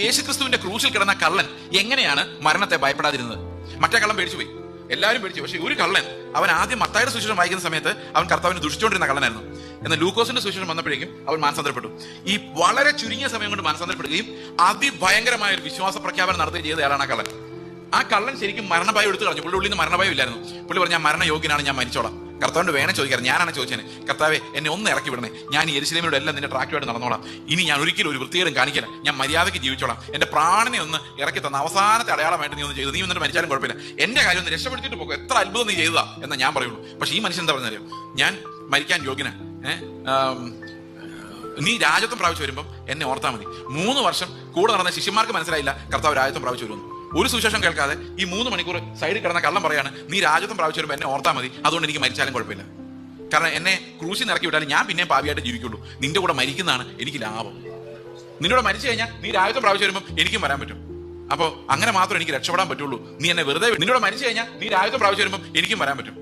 യേശുക്രിസ്തുവിന്റെ ക്രൂശിൽ കിടന്ന കള്ളൻ എങ്ങനെയാണ് മരണത്തെ ഭയപ്പെടാതിരുന്നത്? മറ്റേ കള്ളൻ പേടിച്ചു പോയി. എല്ലാവരും പേടിച്ചു. പക്ഷേ ഒരു കള്ളൻ അവൻ ആദ്യം മത്തായുടെ സുശേഷം വായിക്കുന്ന സമയത്ത് അവൻ കർത്താവിനെ ദുഷിച്ചുകൊണ്ടിരുന്ന കള്ളനായിരുന്നു. എന്നാൽ ലൂക്കോസിന്റെ സുശേഷം വന്നപ്പോഴേക്കും അവൻ മാനസാന്തരപ്പെട്ടു. ഈ വളരെ ചുരുങ്ങിയ സമയം കൊണ്ട് മാനസാന്തരപ്പെടുകയും അതിഭയങ്കരമായ ഒരു വിശ്വാസ പ്രഖ്യാപനം നടത്തുകയും ചെയ്ത ആളാണ് ആ കള്ളൻ. ആ കള്ളൻ ശരിക്കും മരണഭയം എടുത്തു കളഞ്ഞു. പുള്ളി ഉള്ളിൽ നിന്ന് മരണഭയം ഇല്ലായിരുന്നു. പുള്ളി പറഞ്ഞു മരണയോഗ്യനാണ് ഞാൻ മരിച്ചോളാം. കർത്താവിന്റെ വേണം ചോദിക്കാറ്. ഞാനാണ് ചോദിച്ചത്. കർത്താവെ എന്നെ ഒന്ന് ഇറക്കി വിടണേ. ഞാൻ ഈ എരിശിലേമിലൂടെ എല്ലാം നിന്റെ ട്രാക്കുമായിട്ട് നടന്നോളാം. ഇനി ഞാൻ ഒരിക്കലും ഒരു വൃത്തികേടും കാണിക്കില്ല. ഞാൻ മര്യാദയ്ക്ക് ജീവിച്ചോളാം. എന്റെ പ്രാണനെ ഒന്ന് ഇറക്കി തന്ന അവസാനത്തെ അടയാളമായിട്ട് നീ ഒന്ന് ചെയ്തു. നീ എന്നിട്ട് മരിച്ചാലും കുഴപ്പമില്ല. എന്റെ കാര്യം ഒന്ന് രക്ഷപ്പെടുത്തിയിട്ട് പോകും എത്ര അത്ഭുതം നീ ചെയ്തതാ എന്ന് ഞാൻ പറയുള്ളൂ. പക്ഷേ ഈ മനുഷ്യൻ എന്താ പറഞ്ഞാലും ഞാൻ മരിക്കാൻ യോഗ്യന. നീ രാജ്യത്വം പ്രാപിച്ചു വരുമ്പം എന്നെ ഓർത്താൽ മതി. മൂന്ന് വർഷം കൂടെ നടന്ന ശിഷ്യന്മാർക്ക് മനസ്സിലായില്ല. കർത്താവ് രാജ്യത്വം പ്രാപിച്ചു വരുന്നു ഒരു സുശേഷം കേൾക്കാതെ ഈ മൂന്ന് മണിക്കൂർ സൈഡിൽ കിടന്ന കള്ളം പറയാണ് നീ രാജ്യത്വം പ്രാപിച്ചു വരുമ്പോൾ എന്നെ ഓർത്താൽ മതി. അതുകൊണ്ട് എനിക്ക് മരിച്ചാലും കുഴപ്പമില്ല. കാരണം എന്നെ ക്രൂശി ഇറക്കി വിട്ടാൽ ഞാൻ പിന്നെയും പാവിയായിട്ട് ജീവിക്കുള്ളൂ. നിന്റെ കൂടെ മരിക്കുന്നതാണ് എനിക്ക് ലാഭം. നിന്നോട് മരിച്ചു കഴിഞ്ഞാൽ നീ രാജ്യത്വം പ്രാപിച്ചു വരുമ്പോൾ എനിക്കും വരാൻ പറ്റും. അപ്പോൾ അങ്ങനെ മാത്രം എനിക്ക് രക്ഷപ്പെടാൻ പറ്റുള്ളൂ. നീ എന്നെ വെറുതെ നിന്നോട് മരിച്ചു കഴിഞ്ഞാൽ നീ രാജ്യത്വം പ്രാപിച്ചു വരുമ്പോൾ എനിക്കും വരാൻ പറ്റും.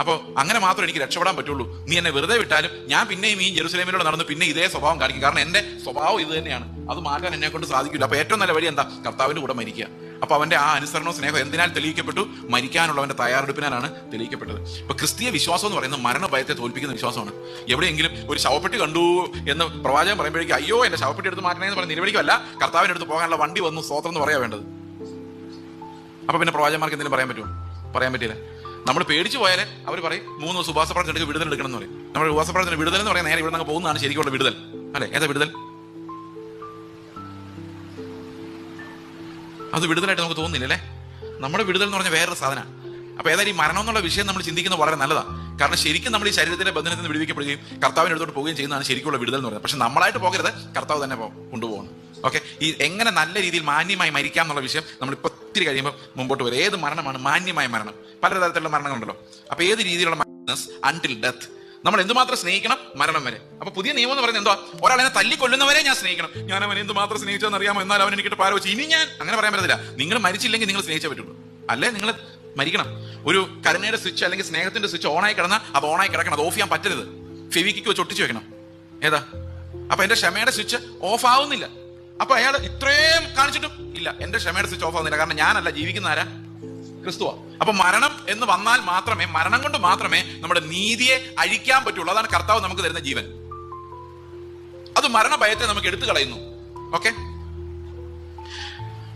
അപ്പോൾ അങ്ങനെ മാത്രം എനിക്ക് രക്ഷപ്പെടാൻ പറ്റുള്ളൂ. നീ എന്നെ വെറുതെ വിട്ടാലും ഞാൻ പിന്നെയും ഈ ജെറുസലേമിലൂടെ നടന്ന് പിന്നെ ഇതേ സ്വഭാവം കാണിക്കും. കാരണം എന്റെ സ്വഭാവം ഇത് തന്നെയാണ്. അത് മാറ്റാൻ എന്നെ കൊണ്ട് സാധിക്കില്ല. അപ്പോൾ ഏറ്റവും നല്ല വഴി എന്താ? കർത്താവിന്റെ കൂടെ മരിക്കുക. അപ്പൊ അവന്റെ ആ അനുസരണവും സ്നേഹം എന്തിനാൽ തെളിയിക്കപ്പെട്ടു? മരിക്കാനുള്ളവന്റെ തയ്യാറെടുപ്പിനാലാണ് തെളിയിക്കപ്പെട്ടത്. ഇപ്പൊ ക്രിസ്തീയ വിശ്വാസം എന്ന് പറയുന്നത് മരണഭയത്തെ തോൽപ്പിക്കുന്ന വിശ്വാസമാണ്. എവിടെയെങ്കിലും ഒരു ശവപ്പെട്ടി കണ്ടു എന്ന് പ്രവാചകൻ പറയുമ്പോഴേക്കും അയ്യോ എന്റെ ശവപ്പെട്ടി എടുത്ത് മാറ്റണേ എന്ന് പറഞ്ഞ് നിലവിളിക്കല്ല കർത്താവിന്റെ അടുത്ത് പോകാനുള്ള വണ്ടി വന്നു സ്തോത്രം എന്ന് പറയാ വേണ്ടത്. അപ്പൊ പിന്നെ പ്രവാചകന്മാർക്ക് എന്തെങ്കിലും പറയാൻ പറ്റുമോ? പറയാൻ പറ്റില്ല നമ്മൾ പേടിച്ചു പോയാൽ അവർ പറയും മൂന്ന് ദിവസം ഉപാസപ്രാർത്ഥന എടുക്കുക വിടുതൽ എടുക്കണം എന്ന് പറയും. നമ്മൾ ഉപാസപ്രാർത്ഥന വിടുതൽ എന്ന് പറയാൻ നേരെ ഇവിടെ നിന്ന് പോകുന്നതാണ് ശരിക്കുള്ള വിടുതൽ. അല്ലെ? ഏതാ വിടുതൽ? അത് വിടുതലായിട്ട് നമുക്ക് തോന്നുന്നില്ല അല്ലേ? നമ്മുടെ വിടുതൽ എന്ന് പറഞ്ഞാൽ വേറൊരു സാധന അപ്പൊ ഏതായാലും ഈ മരണം എന്നുള്ള വിഷയം നമ്മൾ ചിന്തിക്കുന്നത് വളരെ നല്ലതാണ്. കാരണം ശരിക്കും നമ്മൾ ഈ ശരീരത്തിന്റെ ബന്ധനത്തിൽ നിന്ന് വിടുവിക്കപ്പെടുകയും കർത്താവിന് എടുത്തോട്ട് പോവുകയും ചെയ്യുന്നതാണ് ശരിക്കുള്ള വിടുതൽ എന്ന് പറയുന്നത്. പക്ഷെ നമ്മളായിട്ട് പോകരുത് കർത്താവ് തന്നെ കൊണ്ടുപോകണം ഓക്കെ? ഈ എങ്ങനെ നല്ല രീതിയിൽ മാന്യമായി മരിക്കാം എന്നുള്ള വിഷയം നമ്മൾ ഇപ്പൊ ഒത്തിരി കഴിയുമ്പോൾ മുമ്പോട്ട് വരും. ഏത് മരണമാണ് മാന്യമായ മരണം? പലതരത്തിലുള്ള മരണങ്ങളുണ്ടല്ലോ. അപ്പൊ ഏത് രീതിയിലുള്ള അൺടിൽ ഡെത്ത് നമ്മൾ എന്തുമാത്രം സ്നേഹിക്കണം മരണം വരെ. അപ്പൊ പുതിയ നിയമം എന്ന് പറയുന്നത് എന്തോ ഒരാൾ എന്നെ തല്ലിക്കൊല്ലുന്നവരെ ഞാൻ സ്നേഹിക്കണം. ഞാൻ അവനെ എന്തുമാത്രം സ്നേഹിച്ചെന്ന് അറിയാമോ? എന്നാൽ അവൻ എനിക്കിട്ട് പാര വെച്ച് ഇനി ഞാൻ അങ്ങനെ പറയാൻ പറ്റത്തില്ല. നിങ്ങൾ മരിച്ചില്ലെങ്കിൽ നിങ്ങൾ സ്നേഹിച്ചേ പറ്റുള്ളൂ. അല്ലേ? നിങ്ങൾ മരിക്കണം. ഒരു കരുണയുടെ സ്വിച്ച് അല്ലെങ്കിൽ സ്നേഹത്തിന്റെ സ്വിച്ച് ഓണായി കിടന്നാൽ അത് ഓണായി കിടക്കണം. അത് ഓഫ് ചെയ്യാൻ പറ്റരുത്. വെച്ച് ഒട്ടിച്ചു വെക്കണം. ഏതാ? അപ്പൊ എന്റെ ക്ഷമയുടെ സ്വിച്ച് ഓഫ് ആവുന്നില്ല. അപ്പൊ അയാൾ ഇത്രയും കാണിച്ചിട്ടും ഇല്ല. എന്റെ ക്ഷമയുടെ സ്വിച്ച് ഓഫ് ആവുന്നില്ല. കാരണം ഞാനല്ല ജീവിക്കുന്ന ആരാ ക്രിസ്തുവ. അപ്പൊ മരണം എന്ന് വന്നാൽ മാത്രമേ മരണം കൊണ്ട് മാത്രമേ നമ്മുടെ നീതിയെ അഴിക്കാൻ പറ്റുള്ളൂ. അതാണ് കർത്താവ് നമുക്ക് തരുന്ന ജീവൻ. അത് മരണഭയത്തെ നമുക്ക് എടുത്തു കളയുന്നു. ഓക്കെ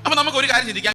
അപ്പൊ നമുക്ക് ഒരു കാര്യം ചിന്തിക്കാം.